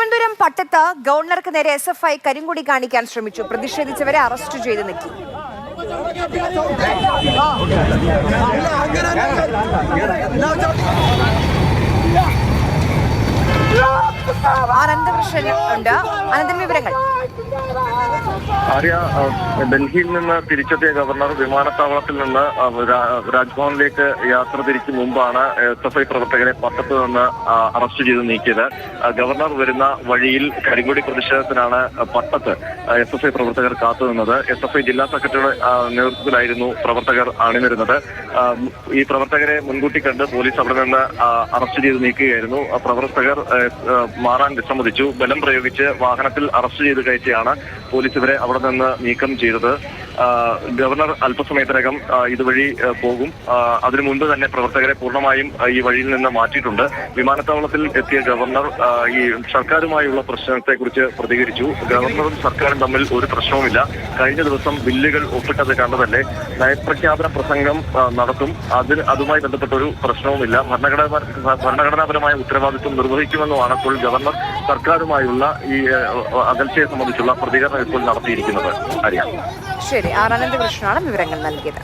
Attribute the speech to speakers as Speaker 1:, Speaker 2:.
Speaker 1: തിരുവനന്തപുരം പട്ടത്ത് ഗവർണർക്ക് നേരെ S F I കരിങ്കൊടി കാണിക്കാൻ ശ്രമിച്ചു. പ്രതിഷേധിച്ചവരെ അറസ്റ്റ് ചെയ്ത് നീക്കി. അനന്തകൃഷ്ണൻ ഉണ്ട്. അനന്തൻ വിവരങ്ങൾ
Speaker 2: ആര്യ ഡൽഹിയിൽ നിന്ന് തിരിച്ചെത്തിയ ഗവർണർ വിമാനത്താവളത്തിൽ നിന്ന് രാജ്ഭവനിലേക്ക് യാത്ര തിരിക്കും മുമ്പാണ് എസ് എഫ് ഐ പ്രവർത്തകരെ പട്ടത്ത് നിന്ന് അറസ്റ്റ് ചെയ്ത് നീക്കിയത്. ഗവർണർ വരുന്ന വഴിയിൽ കരിങ്കൊടി പ്രതിഷേധത്തിനാണ് പട്ടത്ത് എസ് എഫ് ഐ പ്രവർത്തകർ കാത്തുനിന്നത് എസ് എഫ് ഐ ജില്ലാ സെക്രട്ടറിയുടെ നേതൃത്വത്തിലായിരുന്നു പ്രവർത്തകർ അണിനിരുന്നത്. ഈ പ്രവർത്തകരെ മുൻകൂട്ടി കണ്ട് പോലീസ് അവിടെ നിന്ന് അറസ്റ്റ് ചെയ്ത് നീക്കുകയായിരുന്നു. പ്രവർത്തകർ മാറാൻ വിസമ്മതിച്ചു. ബലം പ്രയോഗിച്ച് വാഹനത്തിൽ അറസ്റ്റ് ചെയ്ത് കയറ്റിയാണ് പോലീസ് ഇവരെ അവിടെ നിന്ന് നീക്കം ചെയ്തത് ഗവർണർ അല്പസമയത്തിനകം ഇതുവഴി പോകും. അതിനു മുൻപ് തന്നെ പ്രവർത്തകരെ പൂർണമായും ഈ വഴിയിൽ നിന്ന് മാറ്റിയിട്ടുണ്ട്. വിമാനത്താവളത്തിൽ എത്തിയ ഗവർണർ ഈ സർക്കാരുമായുള്ള പ്രശ്നത്തെക്കുറിച്ച് പ്രതികരിച്ചു. ഗവർണറും സർക്കാരും തമ്മിൽ ഒരു പ്രശ്നവുമില്ല. കഴിഞ്ഞ ദിവസം ബില്ലുകൾ ഒപ്പിട്ടത് കണ്ടതല്ലേ? നയപ്രഖ്യാപന പ്രസംഗം നടത്തും. അതിന് അതുമായി ബന്ധപ്പെട്ട ഒരു പ്രശ്നവുമില്ല. ഭരണഘടന ഭരണഘടനാപരമായ ഉത്തരവാദിത്വം നിർവഹിക്കുമെന്നുമാണ് ഇപ്പോൾ ഗവർണർ സർക്കാരുമായുള്ള ഈ അകൽച്ചയെ സംബന്ധിച്ചുള്ള പ്രതികരണം ഇപ്പോൾ നടത്തിയിരിക്കുന്നത്. അറിയാം
Speaker 1: ശരി ആനന്ദ കൃഷ്ണനാണ് വിവരങ്ങൾ നൽകിയത്.